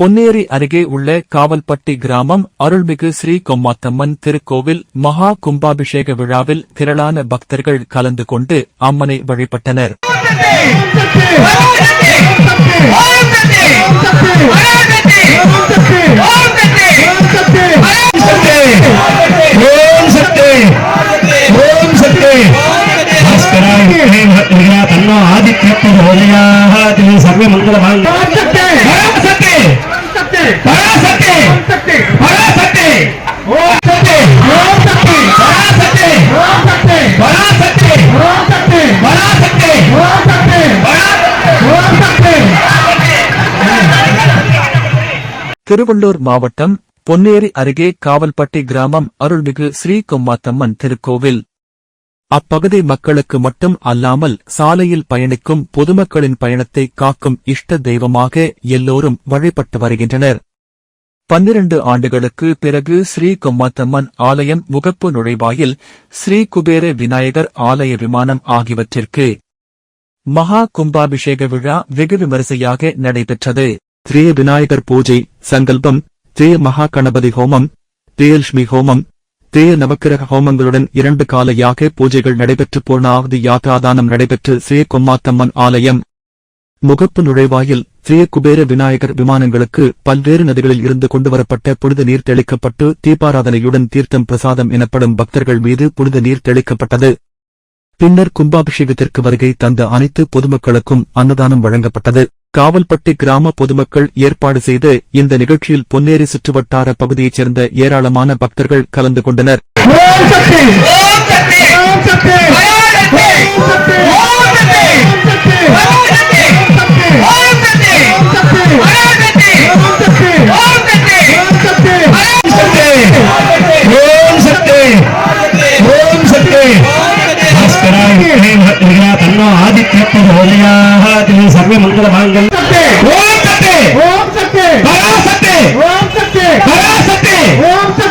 பொன்னேரி அருகே உள்ள காவல்பட்டி கிராமம் அருள்மிகு ஸ்ரீ கொம்மாத்தம்மன் திருக்கோவில் மகா கும்பாபிஷேக விழாவில் திரளான பக்தர்கள் கலந்து கொண்டு அம்மனை வழிபட்டனர். ஓம் சக்தி திருவள்ளூர் மாவட்டம் பொன்னேரி அருகே காவல்பட்டி கிராமம் அருள்மிகு ஸ்ரீ கொம்மாத்தம்மன் திருக்கோவில். அப்பகுதி மக்களுக்கு மட்டும் அல்லாமல் சாலையில் பயணிக்கும் பொதுமக்களின் பயணத்தை காக்கும் இஷ்ட தெய்வமாக எல்லோரும் வழிபட்டு வருகின்றனர். பன்னிரண்டு ஆண்டுகளுக்கு பிறகு ஸ்ரீ கொம்மாத்தம்மன் ஆலயம் முகப்பு நுழைவாயில் ஸ்ரீ குபேர விநாயகர் ஆலய விமானம் ஆகியவற்றிற்கு மகா கும்பாபிஷேக விழா வெகு விமரிசையாக நடைபெற்றது. ஸ்ரீ விநாயகர் பூஜை சங்கல்பம் ஸ்ரீ மகா கணபதி ஹோமம் ஸ்ரீலட்சுமி ஹோமம் தேய நவக்கிரக ஹோமங்களுடன் இரண்டு கால யாக பூஜைகள் நடைபெற்று பூர்ணாவதி யாத்ராதானம் நடைபெற்று ஸ்ரீ கொம்மாத்தம்மன் ஆலயம். முகப்பு நுழைவாயில் ஸ்ரீ குபேர விநாயகர் விமானங்களுக்கு பல்வேறு நதிகளில் இருந்து கொண்டுவரப்பட்ட புனித நீர் தெளிக்கப்பட்டு தீபாராதனையுடன் தீர்த்தம் பிரசாதம் எனப்படும் பக்தர்கள் மீது புனித நீர் தெளிக்கப்பட்டது. பின்னர் கும்பாபிஷேகத்திற்கு வருகை தந்த அனைத்து பொதுமக்களுக்கும் அன்னதானம் வழங்கப்பட்டது. காவல்பட்டி கிராம பொதுமக்கள் ஏற்பாடு செய்து இந்த நிகழ்ச்சியில் பொன்னேரி சுற்றுவட்டார பகுதியைச் சேர்ந்த ஏராளமான பக்தர்கள் கலந்து கொண்டனர். ஓம் சக்தி! ஓம் சக்தி! ஓம் சக்தி ஒளியாக திரு சர்வ மங்கள மாங்கல் ஓம் சக்தி! ஓம் சக்தி! பராசக்தி ஓம் சக்தி! பராசக்தி ஓம் சக்தி!